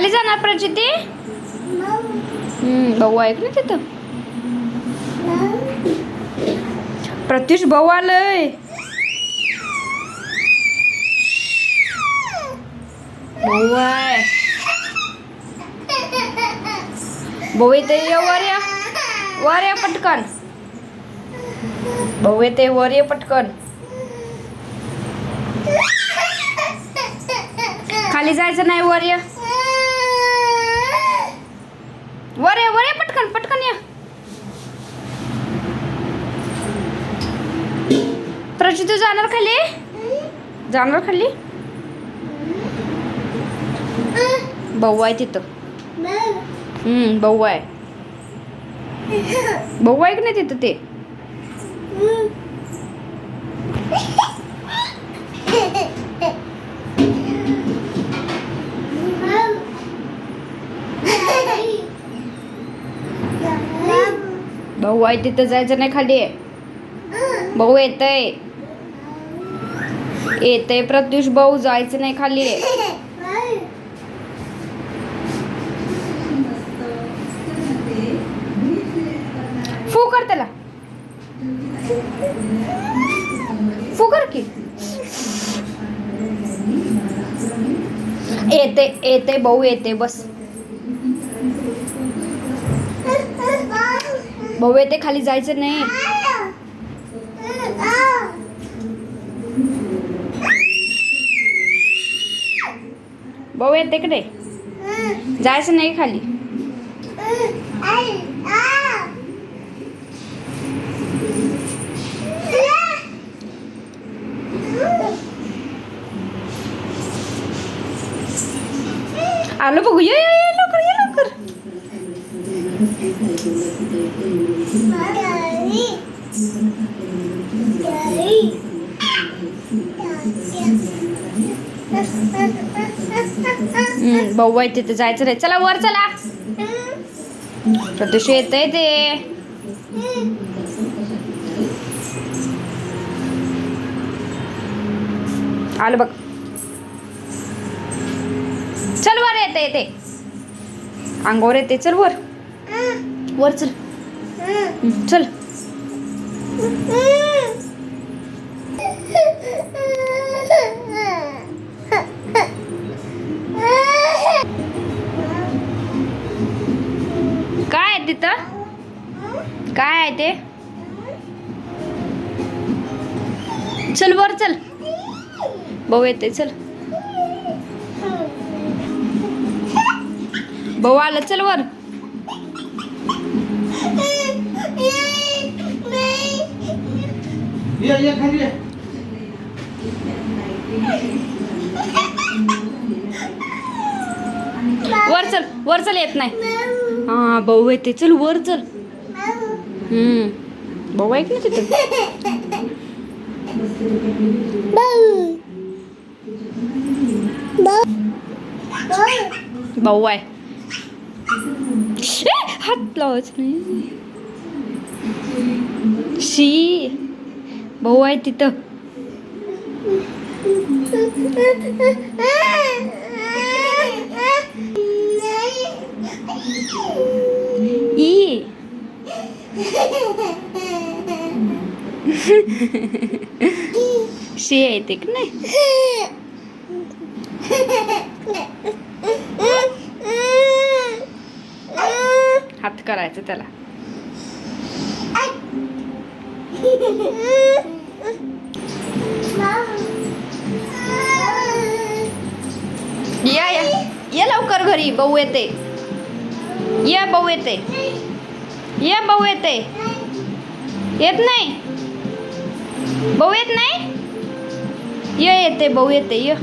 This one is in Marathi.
खाली जाणार प्रचिती हम्म, भाऊ ऐक ना तिथं प्रत्युष भाऊ आलंय भाऊ आहे भाऊ येते ये वर या वर या पटकन भाऊ येते वर ये पटकन खाली जायचं नाही वर या वर ये वर ये पटकन पटकन प्रजू तू जाणार खाली? जाणार खाली? भाऊ आहे तिथं. हम्म भाऊ आहे. भाऊ आहे की नाही तिथं ते? भाऊ आहे तिथं जायचं नाही खाली. भाऊ येतय. येतय प्रत्युष भाऊ जायचं नाही खाली. फू कर त्याला. फू कर की. येते येते भाऊ येते बस. भाऊ येते खाली जायचं नाही. भाऊ येते कडे जायचं नाही खाली. आलो बघू. ये. भाऊ आहे तिथे जायचं रे. चला वर चला. प्रत्युष येतंय ते. आलं बघ. चल वर येते येते. अंगोर येते. चल वर. वर चल. चल. काय आहे तिथं? काय आहे ते? चल वर चल. भाऊ येते चल. भाऊ आलं चल वर. ये ये खाली ये. वर चल वर चल येत नाही. हा भाऊ येते चल वर चल. हम्म. भाऊ ऐक ना तिथं? भाऊ आहे. हात लावायच नाही. शी. भाऊ आहे तिथं. ई. शी ते की नाही? हात करायचं त्याला. या ये. लवकर घरी बहू येते. ये भाऊ येते. ये भाऊ येते. येत नाही? भाऊ येत नाही? ये येते भाऊ येते ये.